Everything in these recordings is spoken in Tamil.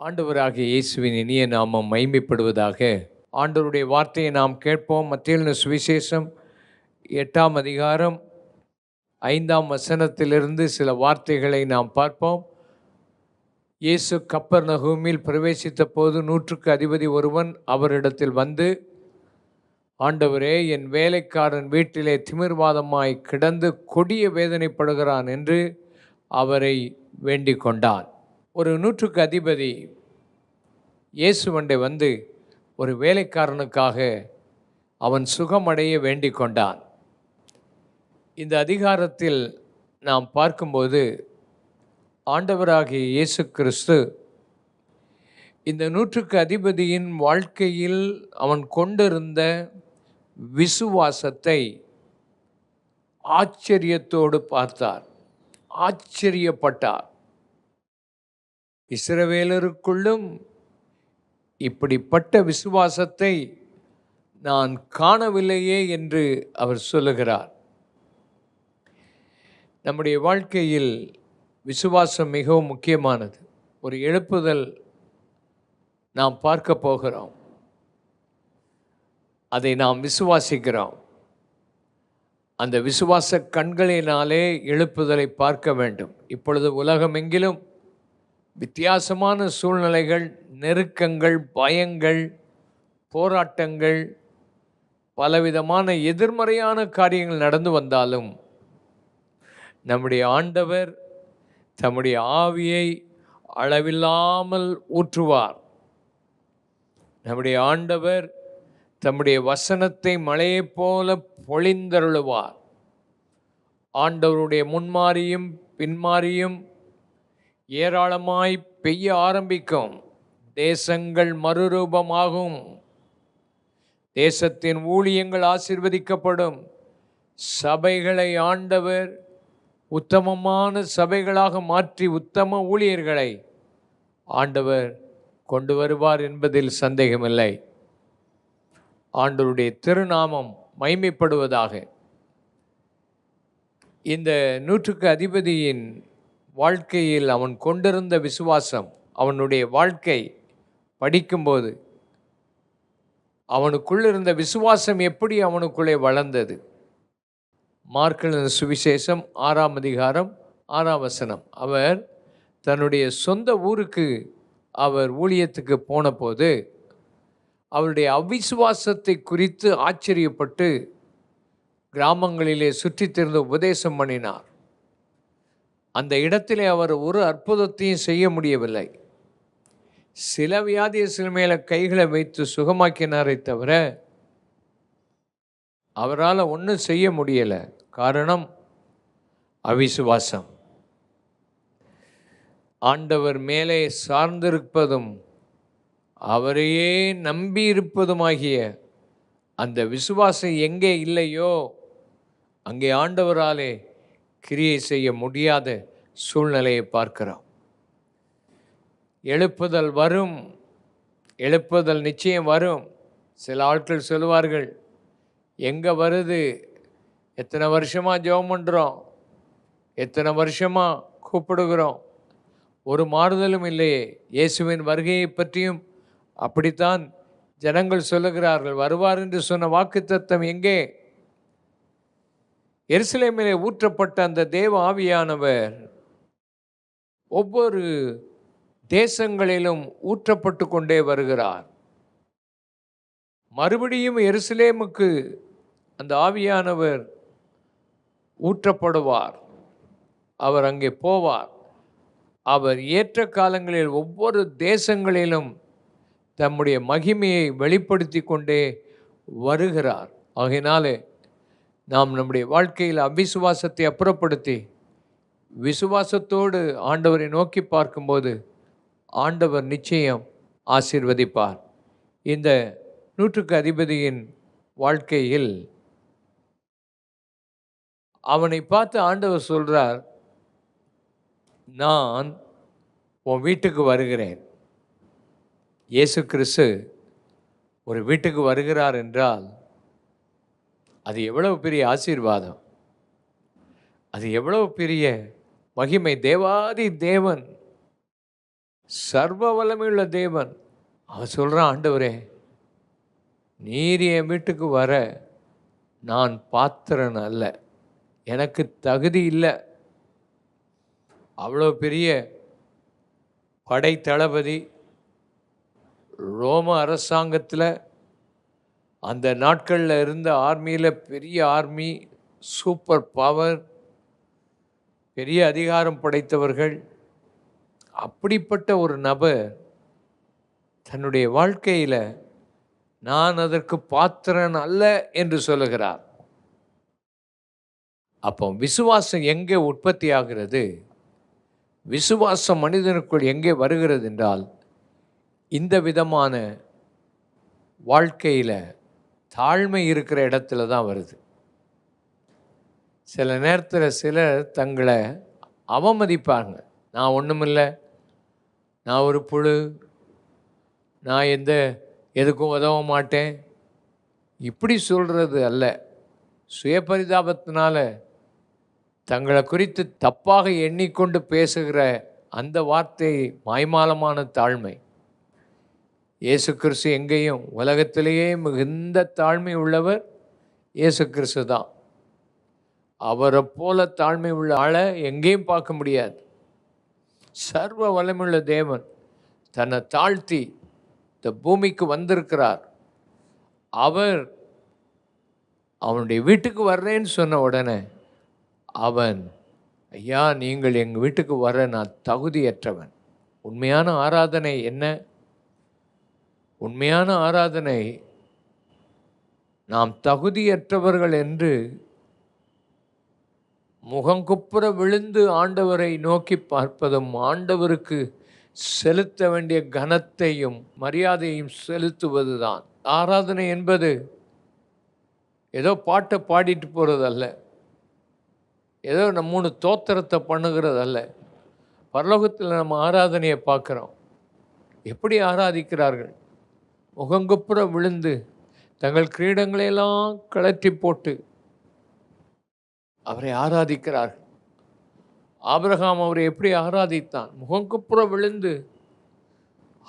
ஆண்டவராகிய இயேசுவின் இனிய நாமம் மைமைப்படுவதாக ஆண்டவருடைய வார்த்தையை நாம் கேட்போம். மத்தியில் சுவிசேஷம் எட்டாம் அதிகாரம் ஐந்தாம் வசனத்திலிருந்து சில வார்த்தைகளை நாம் பார்ப்போம். இயேசு கப்பர் நகூமில் பிரவேசித்த போது நூற்றுக்கு அதிபதி ஒருவன் அவரிடத்தில் வந்து ஆண்டவரே என் வேலைக்காரன் வீட்டிலே திமிர்வாதமாய் கிடந்து கொடிய வேதனைப்படுகிறான் என்று அவரை வேண்டிக் கொண்டான். ஒரு நூற்றுக்கு அதிபதி இயேசுவண்டை வந்து ஒரு வேலைக்காரனுக்காக அவன் சுகமடைய வேண்டிக் கொண்டான். இந்த அதிகாரத்தில் நாம் பார்க்கும்போது ஆண்டவராகிய இயேசு கிறிஸ்து இந்த நூற்றுக்கு அதிபதியின் வாழ்க்கையில் அவன் கொண்டிருந்த விசுவாசத்தை ஆச்சரியத்தோடு பார்த்தார். ஆச்சரியப்பட்டார். இஸ்ரவேலருக்குள்ளும் இப்படிப்பட்ட விசுவாசத்தை நான் காணவில்லையே என்று அவர் சொல்லுகிறார். நம்முடைய வாழ்க்கையில் விசுவாசம் மிகவும் முக்கியமானது. ஒரு எழுப்புதல் நாம் பார்க்க போகிறோம். அதை நாம் விசுவாசிக்கிறோம். அந்த விசுவாச கண்களினாலே எழுப்புதலை பார்க்க வேண்டும். இப்பொழுது உலகமெங்கிலும் வித்தியாசமான சூழ்நிலைகள் நெருக்கங்கள் பயங்கள் போராட்டங்கள் பலவிதமான எதிர்மறையான காரியங்கள் நடந்து வந்தாலும் நம்முடைய ஆண்டவர் தம்முடைய ஆவியை அளவில்லாமல் ஊற்றுவார். நம்முடைய ஆண்டவர் தம்முடைய வசனத்தை மழையைப் போல பொழிந்தருளுவார். ஆண்டவருடைய முன்மாறியும் பின்மாறியும் ஏராளமாய் பெய்ய ஆரம்பிக்கும். தேசங்கள் மறுரூபமாகும். தேசத்தின் ஊழியங்கள் ஆசிர்வதிக்கப்படும். சபைகளை ஆண்டவர் உத்தமமான சபைகளாக மாற்றி உத்தம ஊழியர்களை ஆண்டவர் கொண்டு வருவார் என்பதில் சந்தேகமில்லை. ஆண்டவருடைய திருநாமம் மைமைப்படுவதாக இந்த நூற்றுக்கு அதிபதியின் வாழ்க்கையில் அவன் கொண்டிருந்த விசுவாசம் அவனுடைய வாழ்க்கை படிக்கும்போது அவனுக்குள் இருந்த விசுவாசம் எப்படி அவனுக்குள்ளே வளர்ந்தது? மார்க்கலின் சுவிசேஷம் ஆறாம் அதிகாரம் ஆறாம் வசனம். அவர் தன்னுடைய சொந்த ஊருக்கு அவர் ஊழியத்துக்கு போனபோது அவருடைய அவிசுவாசத்தை குறித்து ஆச்சரியப்பட்டு கிராமங்களிலே சுற்றித்திருந்து உபதேசம் பண்ணினார். அந்த இடத்திலே அவர் ஒரு அற்புதத்தையும் செய்ய முடியவில்லை. சில வியாதிய மேலே கைகளை வைத்து சுகமாக்கினாரை தவிர அவரால் ஒன்றும் செய்ய முடியலை. காரணம் அவிசுவாசம். ஆண்டவர் மேலே சார்ந்திருப்பதும் அவரையே நம்பியிருப்பதுமாகிய அந்த விசுவாசம் எங்கே இல்லையோ அங்கே ஆண்டவராலே கிரியை செய்ய முடியாத சூழ்நிலையை பார்க்கிறோம். எழுப்புதல் வரும் எழுப்புதல் நிச்சயம் வரும். சில ஆட்கள் சொல்லுவார்கள் எங்கே வருது? எத்தனை வருஷமாக ஜெபம் பண்ணுறோம் எத்தனை வருஷமாக கூப்பிடுகிறோம்? ஒரு மாறுதலும் இல்லையே. இயேசுவின் வருகையை பற்றியும் அப்படித்தான் ஜனங்கள் சொல்லுகிறார்கள். வருவார் என்று சொன்ன வாக்குத்தத்தம் எங்கே? எருசலேமிலே ஊற்றப்பட்ட அந்த தேவ ஆவியானவர் ஒவ்வொரு தேசங்களிலும் ஊற்றப்பட்டு கொண்டே வருகிறார். மறுபடியும் எருசலேமுக்கு அந்த ஆவியானவர் ஊற்றப்படுவார். அவர் அங்கே போவார். அவர் ஏற்ற காலங்களில் ஒவ்வொரு தேசங்களிலும் தம்முடைய மகிமையை வெளிப்படுத்தி கொண்டே வருகிறார். ஆகையினாலே நாம் நம்முடைய வாழ்க்கையில் அவிசுவாசத்தை அப்புறப்படுத்தி விசுவாசத்தோடு ஆண்டவரை நோக்கி பார்க்கும்போது ஆண்டவர் நிச்சயம் ஆசிர்வதிப்பார். இந்த நூற்றுக்கு அதிபதியின் வாழ்க்கையில் அவனை பார்த்து ஆண்டவர் சொல்கிறார் நான் உன் வீட்டுக்கு வருகிறேன். இயேசு கிறிஸ்து ஒரு வீட்டுக்கு வருகிறார் என்றால் அது எவ்வளவு பெரிய ஆசீர்வாதம்? அது எவ்வளவு பெரிய மகிமை? தேவாதி தேவன் சர்வ வல்லமையுள்ள தேவன். அவன் சொல்கிறான் ஆண்டவரே நீர் என் வீட்டுக்கு வர நான் பாத்திரன் அல்ல. எனக்கு தகுதி இல்லை. அவ்வளோ பெரிய படை தளபதி ரோம அரசாங்கத்தில் அந்த நாட்களில் இருந்த ஆர்மியில் பெரிய ஆர்மி சூப்பர் பவர் பெரிய அதிகாரம் படைத்தவர்கள் அப்படிப்பட்ட ஒரு நபர் தன்னுடைய வாழ்க்கையில் நான் அதற்கு பாத்திரன் அல்ல என்று சொல்லுகிறார். அப்போ விசுவாசம் எங்கே உற்பத்தி ஆகிறது விசுவாசம் மனிதனுக்குள் எங்கே வருகிறது என்றால் இந்த விதமான வாழ்க்கையில் தாழ்மை இருக்கிற இடத்துல தான் வருது. சில நேரத்தில் சிலர் தங்களை அவமதிப்பாங்க. நான் ஒன்றுமில்லை நான் ஒரு புழு. நான் எந்த எதுக்கும் உதவ மாட்டேன். இப்படி சொல்கிறது அல்ல. சுயபரிதாபத்தினால தங்களை குறித்து தப்பாக எண்ணிக்கொண்டு பேசுகிற அந்த வார்த்தை மாய்மாலமான தாழ்மை. இயேசு கிறிஸ்து எங்கேயும்? உலகத்திலேயே மிகுந்த தாழ்மை உள்ளவர் இயேசு கிறிஸ்து தான். அவரை போல தாழ்மை உள்ள ஆளை எங்கேயும் பார்க்க முடியாது. சர்வ வல்லமுள்ள தேவன் தன்னை தாழ்த்தி இந்த பூமிக்கு வந்திருக்கிறார். அவர் அவனுடைய வீட்டுக்கு வர்றேன்னு சொன்ன உடனே அவன் ஐயா நீங்கள் எங்கள் வீட்டுக்கு வர நான் தகுதியற்றவன். உண்மையான ஆராதனை என்ன? உண்மையான ஆராதனை நாம் தகுதியற்றவர்கள் என்று முகங்குப்புற விழுந்து ஆண்டவரை நோக்கி பார்ப்பதும் ஆண்டவருக்கு செலுத்த வேண்டிய கனத்தையும் மரியாதையும் செலுத்துவதுதான். ஆராதனை என்பது ஏதோ பாட்டை பாடிட்டு போகிறதல்ல ஏதோ நம்ம மூணு தோத்திரத்தை பண்ணுகிறதல்ல. பரலோகத்தில் நம்ம ஆராதனையை பார்க்குறோம். எப்படி ஆராதிக்கிறார்கள்? முகங்குப்புற விழுந்து தங்கள் கிரீடங்களையெல்லாம் கழற்றி போட்டு அவரை ஆராதிக்கிறார்கள். ஆபிரகாம் அவரை எப்படி ஆராதித்தான்? முகங்குப்புற விழுந்து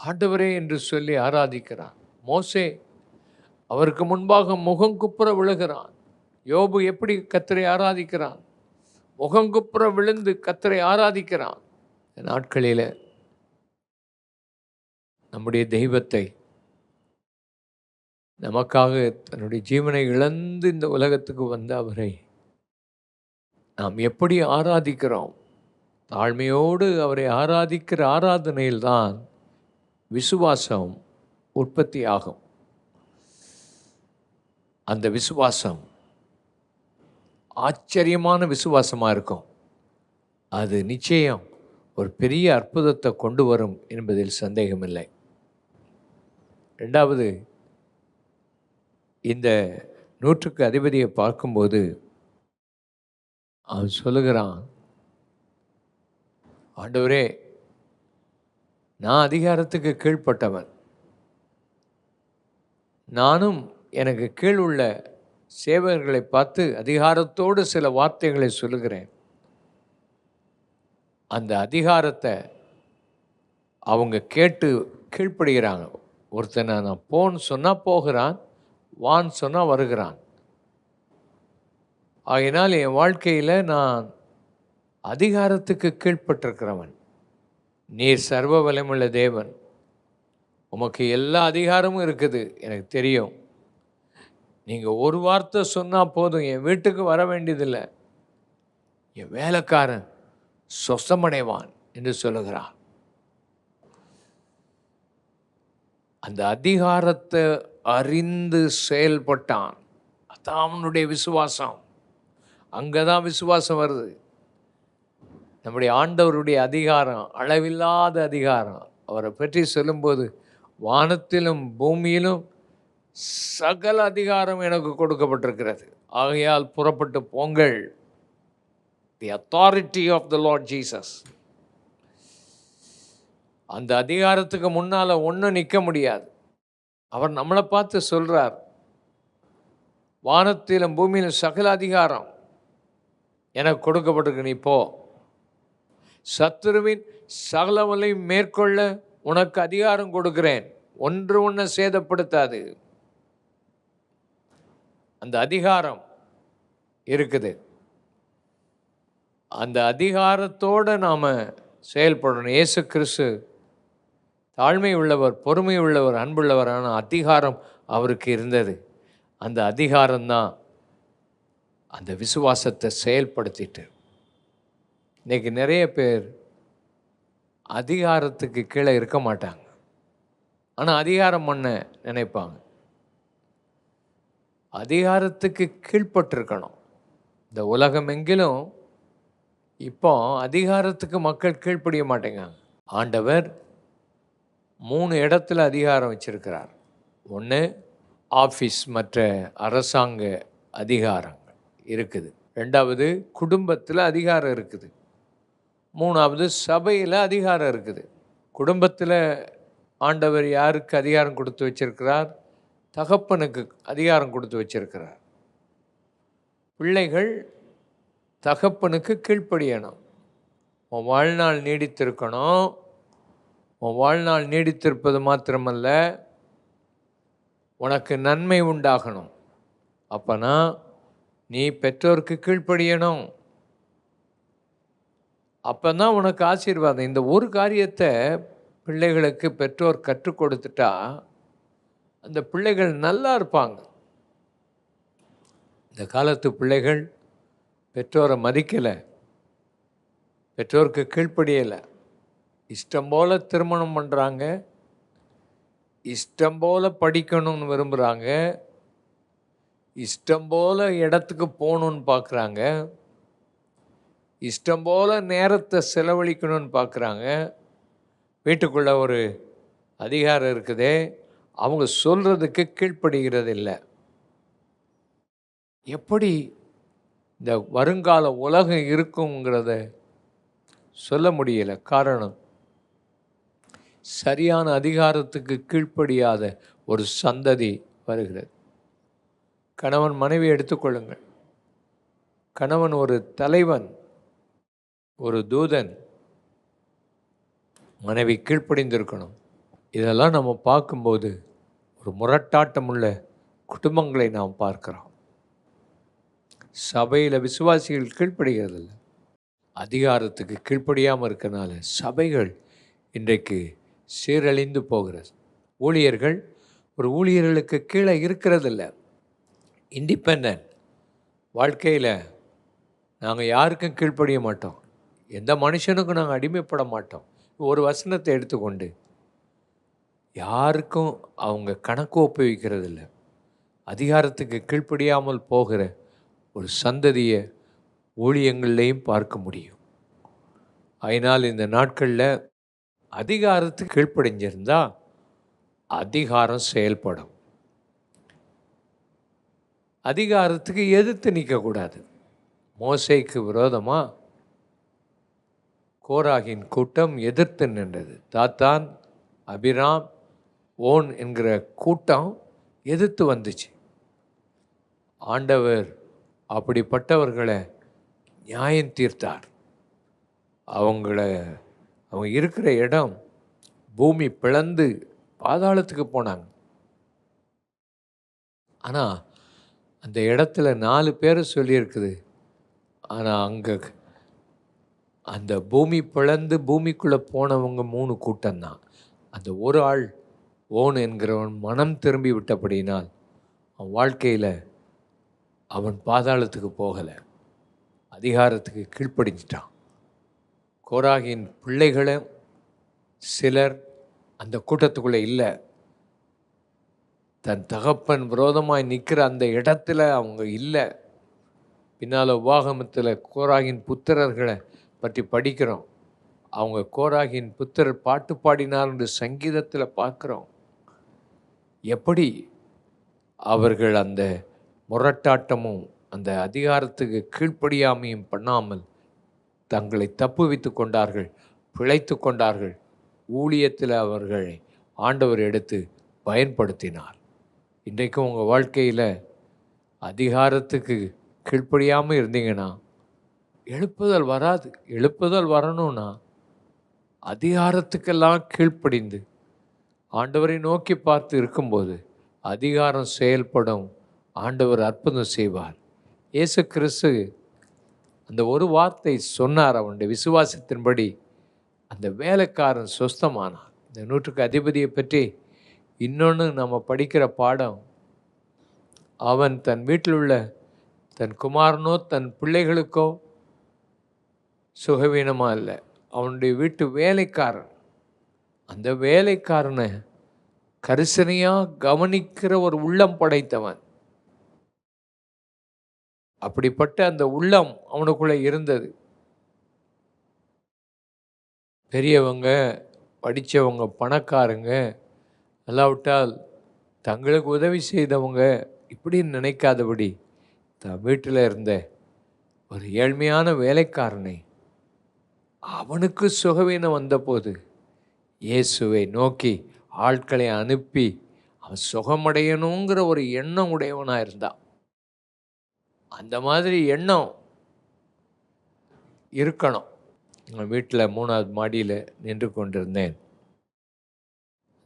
ஆண்டவரே என்று சொல்லி ஆராதிக்கிறான். மோசே அவருக்கு முன்பாக முகங்குப்புற விழுகிறான். யோபு எப்படி கத்தரை ஆராதிக்கிறான்? முகங்குப்புற விழுந்து கத்தரை ஆராதிக்கிறான். நாட்களில் நம்முடைய தெய்வத்தை நமக்காக தன்னுடைய ஜீவனை இழந்து இந்த உலகத்துக்கு வந்த அவரை நாம் எப்படி ஆராதிக்கிறோம்? தாழ்மையோடு அவரை ஆராதிக்கிற ஆராதனையில்தான் விசுவாசம் உற்பத்தி ஆகும் அந்த விசுவாசம் ஆச்சரியமான விசுவாசமாக இருக்கும். அது நிச்சயம் ஒரு பெரிய அற்புதத்தை கொண்டு வரும் என்பதில் சந்தேகமில்லை. ரெண்டாவது இந்த நூற்றுக்கு அதிபதியை பார்க்கும்போது அவன் சொல்லுகிறான் ஆண்டவரே நான் அதிகாரத்துக்கு கீழ்ப்பட்டவன். நானும் எனக்கு கீழ் உள்ள சேவகர்களை பார்த்து அதிகாரத்தோடு சில வார்த்தைகளை சொல்லுகிறேன். அந்த அதிகாரத்தை அவங்க கேட்டு கீழ்ப்படுகிறாங்க. ஒருத்தனை நான் போன்னு சொன்னால் போகிறான் வான்னு சொன்னால் வருகிறான். ஆகினால் என் வாழ்க்கையில் நான் அதிகாரத்துக்கு கீழ்ப்பட்டிருக்கிறவன். நீர் சர்வ வல்லமுள்ள தேவன். உமக்கு எல்லா அதிகாரமும் இருக்குது எனக்கு தெரியும். நீங்கள் ஒரு வார்த்தை சொன்னால் போதும் என் வீட்டுக்கு வர வேண்டியதில்லை. என் வேலைக்காரன் சொசமடைவான் என்று சொல்லுகிறான் அந்த அதிகாரத்தை அறிந்து செயல்பட்டான். அதான் அவனுடைய விசுவாசம். அங்கே தான் விசுவாசம் வருது. நம்முடைய ஆண்டவருடைய அதிகாரம் அளவில்லாத அதிகாரம். அவரை பற்றி சொல்லும்போது வானத்திலும் பூமியிலும் சகல அதிகாரம் எனக்கு கொடுக்கப்பட்டிருக்கிறது. ஆகையால் புறப்பட்டு போங்கள். The authority of the Lord Jesus அந்த அதிகாரத்துக்கு முன்னால் ஒன்றும் நிற்க முடியாது. அவர் நம்மளை பார்த்து சொல்கிறார் வானத்திலும் பூமியிலும் சகல அதிகாரம் எனக்கு கொடுக்கப்பட்டிருக்கு நீ போ. சத்துருவின் சகலவலையும் மேற்கொள்ள உனக்கு அதிகாரம் கொடுக்கிறேன். ஒன்று ஒன்றை சேதப்படுத்தாது. அந்த அதிகாரம் இருக்குது. அந்த அதிகாரத்தோடு நாம் செயல்படணும். இயேசு கிறிஸ்து தாழ்மை உள்ளவர் பொறுமை உள்ளவர் அன்புள்ளவரான அதிகாரம் அவருக்கு இருந்தது. அந்த அதிகாரம்தான் அந்த விசுவாசத்தை செயல்படுத்திட்டு. இன்றைக்கி நிறைய பேர் அதிகாரத்துக்கு கீழே இருக்க மாட்டாங்க. ஆனால் அதிகாரம் பண்ண நினைப்பாங்க. அதிகாரத்துக்கு கீழ்ப்பட்டிருக்கணும். இந்த உலகம் எங்கிலும் இப்போ அதிகாரத்துக்கு மக்கள் கீழ்ப்படிய மாட்டேங்காங்க ஆண்டவர் மூணு இடத்துல அதிகாரம் வச்சிருக்கிறார். ஒன்று ஆஃபீஸ் மற்ற அரசாங்க அதிகாரங்கள் இருக்குது. ரெண்டாவது குடும்பத்தில் அதிகாரம் இருக்குது. மூணாவது சபையில் அதிகாரம் இருக்குது. குடும்பத்தில் ஆண்டவர் யாருக்கு அதிகாரம் கொடுத்து வச்சிருக்கிறார்? தகப்பனுக்கு அதிகாரம் கொடுத்து வச்சிருக்கிறார். பிள்ளைகள் தகப்பனுக்கு கீழ்ப்படியணும். உன் வாழ்நாள் நீடித்திருக்கணும். உன் வாழ்நாள் நீடித்திருப்பது மாத்திரமல்ல உனக்கு நன்மை உண்டாகணும். அப்பனா நீ பெற்றோருக்கு கீழ்ப்படியணும். அப்பதான் உனக்கு ஆசீர்வாதம். இந்த ஒரு காரியத்தை பிள்ளைகளுக்கு பெற்றோர் கற்றுக் கொடுத்துட்டா அந்த பிள்ளைகள் நல்லா இருப்பாங்க. இந்த காலத்து பிள்ளைகள் பெற்றோரை மதிக்கலை பெற்றோருக்கு கீழ்ப்படியலை. இஷ்டம் போல் திருமணம் பண்ணுறாங்க இஷ்டம் போல் படிக்கணும்னு விரும்புகிறாங்க இஷ்டம் போல் இடத்துக்கு போகணுன்னு பார்க்குறாங்க இஷ்டம் போல் நேரத்தை செலவழிக்கணும்னு பார்க்குறாங்க வீட்டுக்குள்ளே ஒரு அதிகாரம் இருக்குதே. அவங்க சொல்கிறதுக்கு கீழ்ப்படுகிறது இல்லை எப்படி இந்த வருங்கால உலகம் இருக்குங்கிறத சொல்ல முடியலை. காரணம் சரியான அதிகாரத்துக்கு கீழ்ப்படியாத ஒரு சந்ததி வருகிறது. கணவன் மனைவி எடுத்துக்கொள்ளுங்கள் கணவன் ஒரு தலைவன் ஒரு தூதன் மனைவி கீழ்ப்படிந்திருக்கணும். இதெல்லாம் நம்ம பார்க்கும்போது ஒரு முரட்டாட்டமுள்ள குடும்பங்களை நாம் பார்க்கிறோம். சபையில் விசுவாசிகள் கீழ்ப்படுகிறதில்ல. அதிகாரத்துக்கு கீழ்ப்படியாமல் இருக்கனால சபைகள் இன்றைக்கு சீரழிந்து போகிறது. ஊழியர்கள் ஒரு ஊழியர்களுக்கு கீழே இருக்கிறதில்ல. இண்டிபெண்ட் வாழ்க்கையில் நாங்கள் யாருக்கும் கீழ்ப்படிய மாட்டோம். எந்த மனுஷனுக்கும் நாங்கள் அடிமைப்பட மாட்டோம். ஒரு வசனத்தை எடுத்துக்கொண்டு யாருக்கும் அவங்க கணக்கு ஒப்புவிக்கிறது இல்லை அதிகாரத்துக்கு கீழ்ப்படியாமல் போகிற ஒரு சந்ததியை ஊழியங்கள்லேயும் பார்க்க முடியும். அதனால் இந்த நாட்களில் அதிகாரத்துக்கு கீழ்ப்படிஞ்சிருந்தால் அதிகாரம் செயல்படும். அதிகாரத்துக்கு எதிர்த்து நிற்கக்கூடாது. மோசைக்கு விரோதமாக கோராகின் கூட்டம் எதிர்த்து நின்றது. தாத்தான் அபிராம் ஓன் என்கிற கூட்டம் எதிர்த்து வந்துச்சு. ஆண்டவர் அப்படிப்பட்டவர்களை நியாயம் தீர்த்தார். அவங்கள அவங்க இருக்கிற இடம் பூமி பிளந்து பாதாளத்துக்கு போனாங்க. ஆனால் அந்த இடத்துல நாலு பேரை சொல்லியிருக்குது. ஆனால் அங்கே அந்த பூமி பிளந்து பூமிக்குள்ளே போனவங்க மூணு கூட்டம்தான். அந்த ஒரு ஆள் ஓன் என்கிறவன் மனம் திரும்பி விட்டபடியினால் அவன் வாழ்க்கையில் அவன் பாதாளத்துக்கு போகலை. அதிகாரத்துக்கு கீழ்ப்படிஞ்சிட்டான். கோராகின் பிள்ளைகளும் சிலர் அந்த கூட்டத்துக்குள்ளே இல்லை. தன் தகப்பன் விரோதமாய் நிற்கிற அந்த இடத்துல அவங்க இல்லை. பின்னால் உபாகமத்தில் கோராகின் புத்திரர்களை பற்றி படிக்கிறோம். அவங்க கோராகின் புத்திரர் பாட்டு பாடினார் என்று சங்கீதத்தில் பார்க்குறோம். எப்படி அவர்கள் அந்த முரட்டாட்டமும் அந்த அதிகாரத்துக்கு கீழ்ப்படியாமையும் பண்ணாமல் தங்களை தப்புவித்து கொண்டார்கள் பிழைத்து கொண்டார்கள். ஊழியத்தில் அவர்களை ஆண்டவர் எடுத்து பயன்படுத்தினார். இன்றைக்கும் உங்கள் வாழ்க்கையில் அதிகாரத்துக்கு கீழ்ப்படியாமல் இருந்தீங்கன்னா எழுப்புதல் வராது. எழுப்புதல் வரணும்னா அதிகாரத்துக்கெல்லாம் கீழ்ப்படிந்து ஆண்டவரை நோக்கி பார்த்து இருக்கும்போது அதிகாரம் செயல்படும். ஆண்டவர் அற்புதம் செய்வார். இயேசு கிறிஸ்து அந்த ஒரு வார்த்தை சொன்னார் அவனுடைய விசுவாசத்தின்படி. அந்த வேலைக்காரன் சொஸ்தமானான். இந்த நூற்றுக்கு அதிபதியை பற்றி இன்னொன்று நம்ம படிக்கிற பாடம். அவன் தன் வீட்டில் உள்ள தன் குமாரனோ தன் பிள்ளைகளுக்கோ சுகவீனமாக இல்லை. அவனுடைய வீட்டு வேலைக்காரன். அந்த வேலைக்காரனை கரிசனையாக கவனிக்கிற ஒரு உள்ளம் படைத்தவன். அப்படிப்பட்ட அந்த உள்ளம் அவனுக்குள்ளே இருந்தது. பெரியவங்க படித்தவங்க பணக்காரங்க அல்லாவிட்டால் தங்களுக்கு உதவி செய்தவங்க இப்படின்னு நினைக்காதபடி தன் வீட்டில் இருந்த ஒரு ஏழ்மையான வேலைக்காரனை அவனுக்கு சுகவீனம் வந்தபோது இயேசுவை நோக்கி ஆட்களை அனுப்பி அவன் சுகமடையணுங்கிற ஒரு எண்ணம் உடையவனாக இருந்தான் அந்த மாதிரி எண்ணம் இருக்கணும். எங்கள் வீட்டில் மூணாவது மாடியில் நின்று கொண்டிருந்தேன்.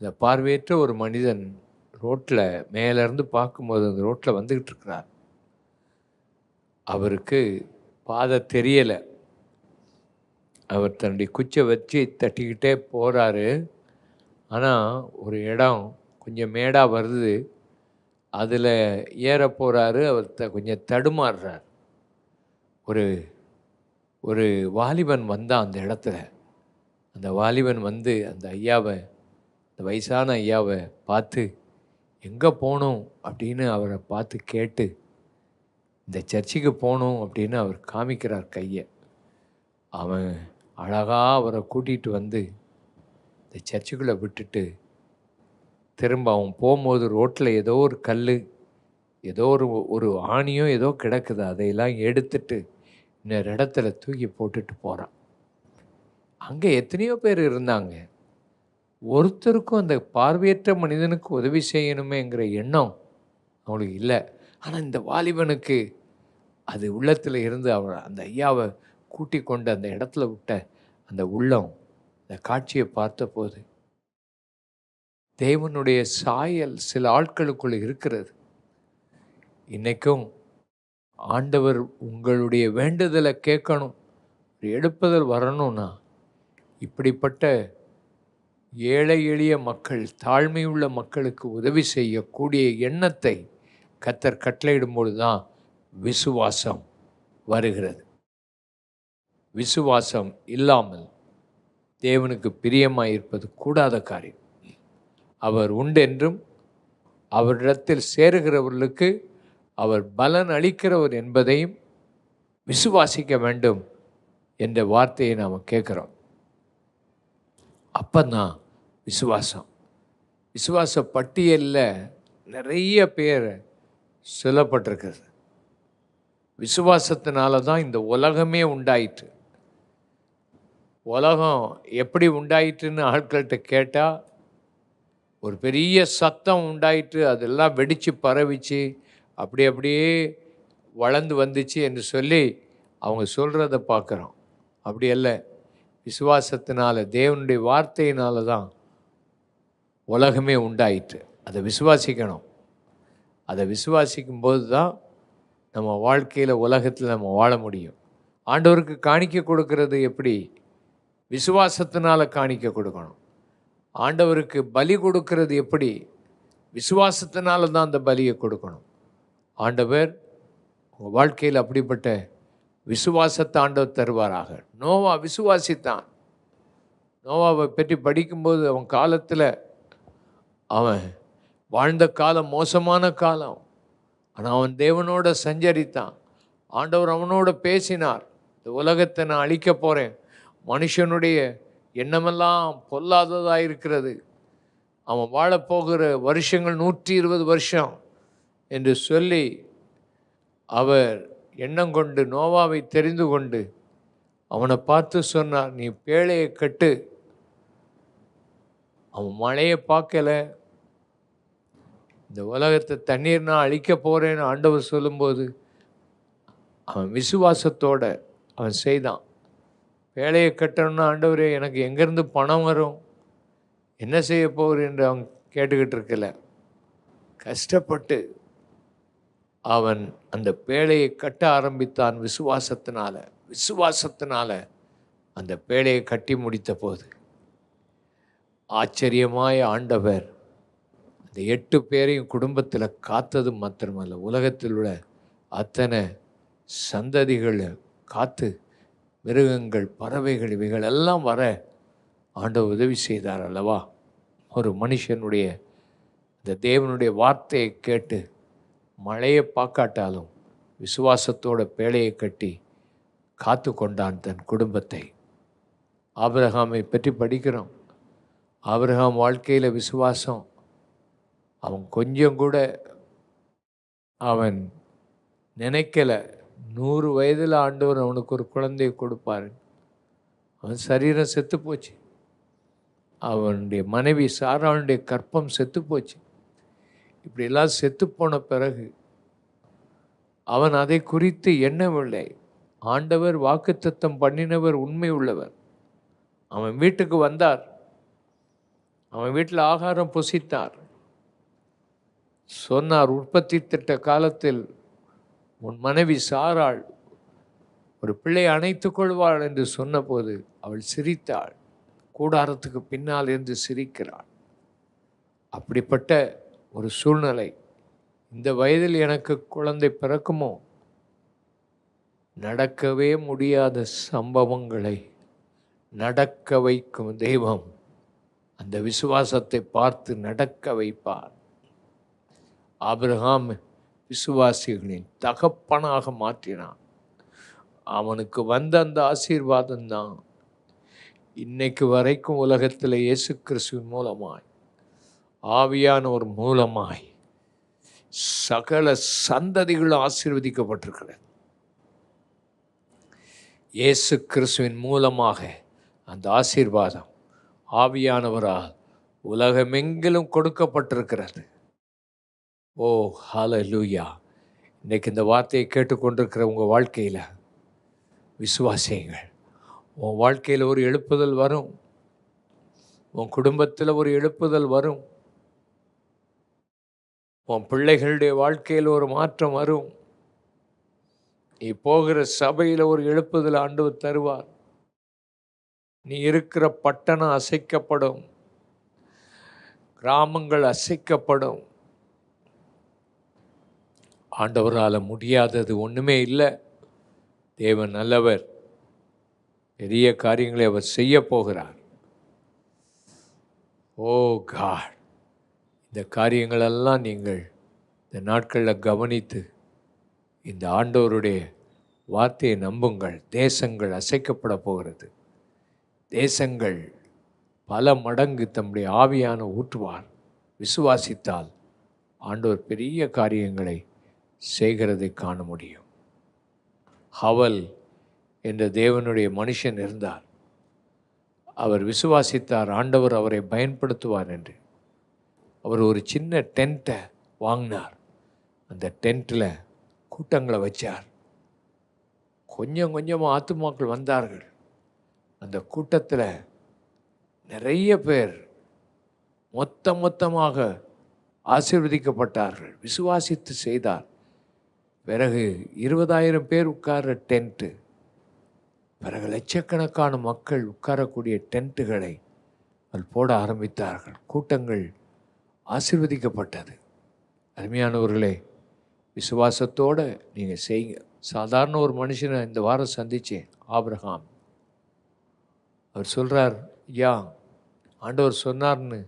இந்த பார்வையற்ற ஒரு மனிதன் ரோட்டில் மேலேருந்து பார்க்கும்போது அந்த ரோட்டில் வந்துக்கிட்டு இருக்கிறார். அவருக்கு பாதை தெரியலை. அவர் தன்னுடைய குச்சை வச்சு தட்டிக்கிட்டே போகிறாரு ஆனால் ஒரு இடம் கொஞ்சம் மேடாக வருது. அதில் ஏற போகிறாரு அவர் த கொஞ்சம் தடுமாறுறார். ஒரு ஒரு வாலிபன் வந்தான் அந்த இடத்துல. அந்த வாலிபன் வந்து அந்த ஐயாவை அந்த வயசான ஐயாவை பார்த்து எங்கே போகணும் அப்படின்னு அவரை பார்த்து கேட்டு இந்த சர்ச்சுக்கு போகணும் அப்படின்னு அவர் காமிக்கிறார் கையை. அவன் அழகாக அவரை கூட்டிகிட்டு வந்து இந்த சர்ச்சுக்குள்ளே விட்டுட்டு திரும்ப அவன் போகும்போது ரோட்டில் ஏதோ ஒரு கல் ஏதோ ஒரு ஒரு ஆணியோ ஏதோ கிடக்குது. அதையெல்லாம் எடுத்துட்டு இன்னொரு இடத்துல தூக்கி போட்டுட்டு போகிறான் அங்கே எத்தனையோ பேர் இருந்தாங்க. ஒருத்தருக்கும் அந்த பார்வையற்ற மனிதனுக்கு உதவி செய்யணுமேங்கிற எண்ணம் அவனுக்கு இல்லை. ஆனால் இந்த வாலிபனுக்கு அது உள்ளத்தில் இருந்து அவன் அந்த ஐயாவை கூட்டி கொண்டு அந்த இடத்துல விட்ட அந்த உள்ளம் அந்த காட்சியை பார்த்தபோது தேவனுடைய சாயல் சில ஆட்களுக்குள் இருக்கிறது. இன்றைக்கும் ஆண்டவர் உங்களுடைய வேண்டுதலை கேட்கணும் எடுப்பதில் எடுப்புதல் வரணும்னா இப்படிப்பட்ட ஏழை எளிய மக்கள் தாழ்மையுள்ள மக்களுக்கு உதவி செய்யக்கூடிய எண்ணத்தை கத்தர் கட்டளையிடும்போது தான் விசுவாசம் வருகிறது. விசுவாசம் இல்லாமல் தேவனுக்கு பிரியமாக இருப்பது கூடாத காரியம். அவர் உண்டு என்றும் அவரிடத்தில் சேருகிறவர்களுக்கு அவர் பலன் அளிக்கிறவர் என்பதையும் விசுவாசிக்க வேண்டும் என்ற வார்த்தையை நாம் கேட்குறோம். அப்பந்தான் விசுவாசம். விசுவாச பட்டியலில் நிறைய பேர் சொல்லப்பட்டிருக்கிறது. விசுவாசத்தினால தான் இந்த உலகமே உண்டாயிற்று. உலகம் எப்படி உண்டாயிற்றுன்னு ஆட்கள்கிட்ட கேட்டால் ஒரு பெரிய சத்தம் உண்டாயிட்டு அதெல்லாம் வெடித்து பரவிச்சு அப்படி அப்படியே வளர்ந்து வந்துச்சு என்று சொல்லி அவங்க சொல்கிறத பார்க்குறோம். அப்படி அல்ல விசுவாசத்தினால தேவனுடைய வார்த்தையினால தான் உலகமே உண்டாயிற்று. அதை விசுவாசிக்கணும். அதை விசுவாசிக்கும் போது தான் நம்ம வாழ்க்கையில் உலகத்தில் நம்ம வாழ முடியும். ஆண்டவருக்கு காணிக்க கொடுக்கறது எப்படி? விசுவாசத்தினால காணிக்க கொடுக்கணும். ஆண்டவருக்கு பலி கொடுக்கறது எப்படி? விசுவாசத்தினால தான் அந்த பலியை கொடுக்கணும். ஆண்டவர் உங்கள் வாழ்க்கையில் அப்படிப்பட்ட விசுவாசத்தை ஆண்டவர் தருவாராக. நோவா விசுவாசித்தான். நோவாவை பற்றி படிக்கும்போது அவன் காலத்தில் அவன் வாழ்ந்த காலம் மோசமான காலம். ஆனால் அவன் தேவனோட சஞ்சரித்தான். ஆண்டவர் அவனோட பேசினார். இந்த உலகத்தை நான் அழிக்க போகிறேன் மனுஷனுடைய எண்ணமெல்லாம் பொல்லாததாக இருக்கிறது. அவன் வாழப்போகிற வருஷங்கள் நூற்றி இருபது வருஷம் என்று சொல்லி அவர் எண்ணம் கொண்டு நோவாவை தெரிந்து கொண்டு அவனை பார்த்து சொன்னார் நீ பேழையை கட்டு. அவன் மழையை பார்க்கல. இந்த உலகத்தை தண்ணீர் நான் அழிக்க போகிறேன்னு ஆண்டவர் சொல்லும்போது அவன் விசுவாசத்தோட அவன் செய்தான். வேலையை கட்டணும்னா ஆண்டவரே எனக்கு எங்கேருந்து பணம் வரும்? என்ன செய்ய போகிறேன் என்று அவன் கேட்டுக்கிட்டு இருக்கல. கஷ்டப்பட்டு அவன் அந்த பேழையை கட்ட ஆரம்பித்தான் விசுவாசத்தினால. விசுவாசத்தினால அந்த பேழையை கட்டி முடித்த போது ஆச்சரியமாய் ஆண்டவர் அந்த எட்டு பேரையும் குடும்பத்தில் காத்தது மாத்திரமல்ல உலகத்தில் உள்ள அத்தனை சந்ததிகளை காத்து மிருகங்கள் பறவைகள் இவைகள் எல்லாம் வர ஆண்டவர் உதவி செய்தார் அல்லவா? ஒரு மனுஷனுடைய இந்த தேவனுடைய வார்த்தையை கேட்டு மழையை பார்க்காட்டாலும் விசுவாசத்தோட பேழையை கட்டி காத்து கொண்டான் தன் குடும்பத்தை. ஆபிரகாமை பற்றி படிக்கிறோம். ஆபிரகாம் வாழ்க்கையில் விசுவாசம். அவன் கொஞ்சம் கூட அவன் நினைக்கலை. நூறு வயதில் ஆண்டவர் அவனுக்கு ஒரு குழந்தையை கொடுப்பாரு. அவன் சரீரம் செத்து போச்சு. அவனுடைய மனைவி சாராளுடைய கற்பம் செத்து போச்சு. இப்படியெல்லாம் செத்து போன பிறகு அவன் அதை குறித்து எண்ணவில்லை. ஆண்டவர் வாக்குத்தத்தம் பண்ணினவர் உண்மை உள்ளவர். அவன் வீட்டுக்கு வந்தார். அவன் வீட்டில் ஆகாரம் புசித்தார். சொன்னார் உற்பத்தி திட்ட காலத்தில் உன் மனைவி சாராள் ஒரு பிள்ளை அணைத்து கொள்வாள் என்று சொன்னபோது அவள் சிரித்தாள். கூடாரத்துக்கு பின்னால் இருந்து சிரிக்கிறாள். அப்படிப்பட்ட ஒரு சூழ்நிலை. இந்த வயதில் எனக்கு குழந்தை பிறக்குமோ? நடக்கவே முடியாத சம்பவங்களை நடக்க வைக்கும் தெய்வம் அந்த விசுவாசத்தை பார்த்து நடக்க வைப்பார். ஆபிரகாம் விசுவாசிகளின் தகப்பனாக மாற்றினான். அவனுக்கு வந்த அந்த ஆசீர்வாதம் தான் இன்னைக்கு வரைக்கும் உலகத்தில் இயேசு கிறிஸ்துவின் மூலமாய் ஆவியானவர் மூலமாய் சகல சந்ததிகளும் ஆசீர்வதிக்கப்பட்டிருக்கிறது. இயேசு கிறிஸ்துவின் மூலமாக அந்த ஆசீர்வாதம் ஆவியானவரால் உலகமெங்கிலும் கொடுக்கப்பட்டிருக்கிறது. ஓ ஹால லூயா இன்றைக்கு இந்த வார்த்தையை கேட்டுக்கொண்டிருக்கிற உங்கள் வாழ்க்கையில் விசுவாசியுங்கள். உன் வாழ்க்கையில் ஒரு எழுப்புதல் வரும். உன் குடும்பத்தில் ஒரு எழுப்புதல் வரும். உன் பிள்ளைகளுடைய வாழ்க்கையில் ஒரு மாற்றம் வரும். நீ போகிற சபையில் ஒரு எழுப்புதல் ஆண்டு தருவார். நீ இருக்கிற பட்டணம் அசைக்கப்படும். கிராமங்கள் அசைக்கப்படும். ஆண்டவரால் முடியாதது ஒன்றுமே இல்லை. தேவன் நல்லவர். பெரிய காரியங்களை அவர் செய்ய போகிறார். Oh God. இந்த காரியங்களெல்லாம் நீங்கள் இந்த நாட்களில் கவனித்து இந்த ஆண்டவருடைய வார்த்தையை நம்புங்கள். தேசங்கள் அசைக்கப்பட போகிறது. தேசங்கள் பல மடங்கு தம்முடைய ஆவியான ஊற்றுவார். விசுவாசித்தால் ஆண்டவர் பெரிய காரியங்களை செய்கிறதை காண முடியும். ஹவல் என்ற தேவனுடைய மனுஷன் இருந்தார். அவர் விசுவாசித்தார் ஆண்டவர் அவரை பயன்படுத்துவார் என்று. அவர் ஒரு சின்ன டென்ட்டை வாங்கினார். அந்த டென்ட்டில் கூட்டங்களை வச்சார். கொஞ்சம் கொஞ்சமாக ஆத்துமாக்கள் வந்தார்கள். அந்த கூட்டத்தில் நிறைய பேர் மொத்த மொத்தமாக ஆசீர்வதிக்கப்பட்டார்கள் விசுவாசித்து செய்தார். பிறகு இருபதாயிரம் பேர் உட்கார டென்ட்டு பிறகு லட்சக்கணக்கான மக்கள் உட்காரக்கூடிய டென்ட்டுகளை அதில் போட ஆரம்பித்தார்கள். கூட்டங்கள் ஆசிர்வதிக்கப்பட்டது. அருமையானவர்களே விசுவாசத்தோடு நீங்கள் செய்யுங்க சாதாரண ஒரு மனுஷனை இந்த வாரம் சந்தித்தேன் ஆப்ரஹாம் அவர் சொல்கிறார் ஐயா ஆண்டவர் சொன்னார்னு.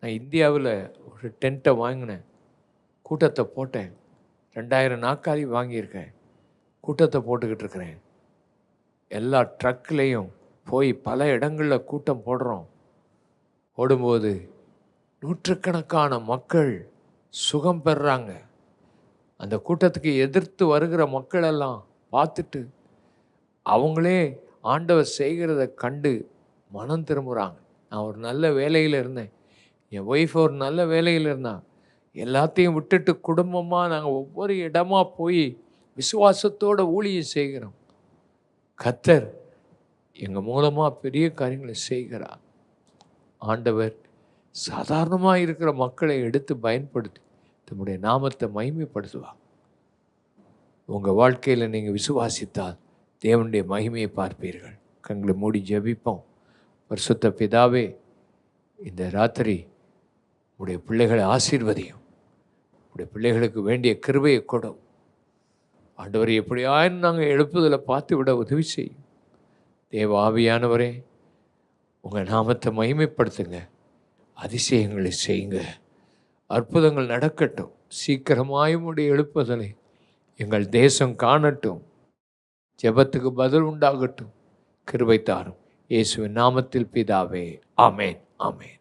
நான் இந்தியாவில் ஒரு டென்ட்டை வாங்கினேன் கூட்டத்தை போட்டேன். ரெண்டாயிரம் நாற்காலி வாங்கியிருக்கேன். கூட்டத்தை போட்டுக்கிட்டு இருக்கிறேன். எல்லா ட்ரக்லேயும் போய் பல இடங்களில் கூட்டம் போடுறோம். ஓடும்போது நூற்றுக்கணக்கான மக்கள் சுகம் பெறுறாங்க. அந்த கூட்டத்துக்கு எதிர்த்து வருகிற மக்களெல்லாம் பார்த்துட்டு அவங்களே ஆண்டவர் செய்கிறத கண்டு மனம் திரும்புகிறாங்க நான் ஒரு நல்ல வேலையில் இருந்தேன். என் ஒய்ஃப் ஒரு நல்ல வேலையில் இருந்தான் எல்லாத்தையும் விட்டுட்டு குடும்பமாக நாங்கள் ஒவ்வொரு இடமா போய் விசுவாசத்தோட ஊழியம் செய்கிறோம். கத்தர் எங்கள் மூலமாக பெரிய காரியங்களை செய்கிறார். ஆண்டவர் சாதாரணமாக இருக்கிற மக்களை எடுத்து பயன்படுத்தி தம்முடைய நாமத்தை மகிமைப்படுத்துவார். உங்கள் வாழ்க்கையில் நீங்கள் விசுவாசித்தால் தேவனுடைய மகிமையை பார்ப்பீர்கள். கண்களை மூடி ஜெபிப்போம். பரிசுத்த பிதாவே இந்த ராத்திரி உடைய பிள்ளைகளை ஆசீர்வதியும். உடைய பிள்ளைகளுக்கு வேண்டிய கிருபையை கொடும் ஆண்டவரை எப்படியாயும் நாங்கள் எழுப்புதலை பார்த்து விட உதவி செய்யும். தேவ ஆவியானவரே உங்கள் நாமத்தை மகிமைப்படுத்துங்க. அதிசயங்களை செய்யுங்க. அற்புதங்கள் நடக்கட்டும். சீக்கிரமாயும் உடைய எழுப்புதலை எங்கள் தேசம் காணட்டும். ஜெபத்துக்கு பதில் உண்டாகட்டும். கிருபை தாரும். இயேசுவின் நாமத்தில் பிதாவே. ஆமேன். ஆமேன்.